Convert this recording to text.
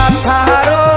কথারও